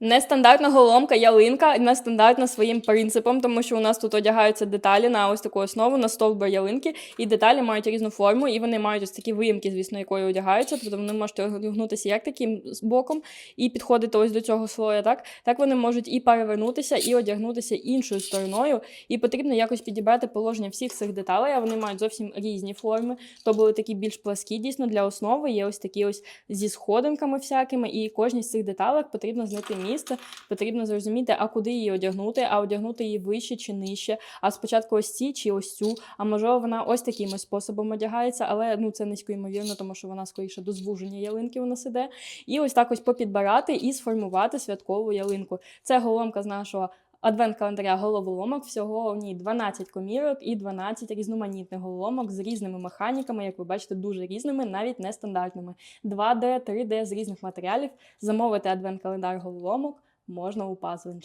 Нестандартна головоломка ялинка нестандартна своїм принципом, тому що у нас тут одягаються деталі на ось таку основу, на стовбур ялинки, і деталі мають різну форму, і вони мають ось такі виїмки, звісно, якою одягаються. Тобто вони можуть одягнутися як таким боком і підходити ось до цього слоя, так так вони можуть і перевернутися, і одягнутися іншою стороною. І потрібно якось підібрати положення всіх цих деталей. А вони мають зовсім різні форми. То були такі більш пласкі, дійсно для основи. Є ось такі ось зі сходинками всякими, і кожній з цих деталей потрібно знайти місце, потрібно зрозуміти, а куди її одягнути, а одягнути її вище чи нижче. А спочатку ось ці чи ось цю. А можливо, вона ось таким способом одягається, але ну це низько ймовірно, тому що вона скоріше до звуження ялинки у нас іде. І ось так ось попідбирати і сформувати святкову ялинку. Це головка з нашого. Адвент-календаря головоломок всього в ній 12 комірок і 12 різноманітних головоломок з різними механіками, як ви бачите, дуже різними, навіть нестандартними. 2D, 3D з різних матеріалів. Замовити адвент-календар головоломок можна у Puzzle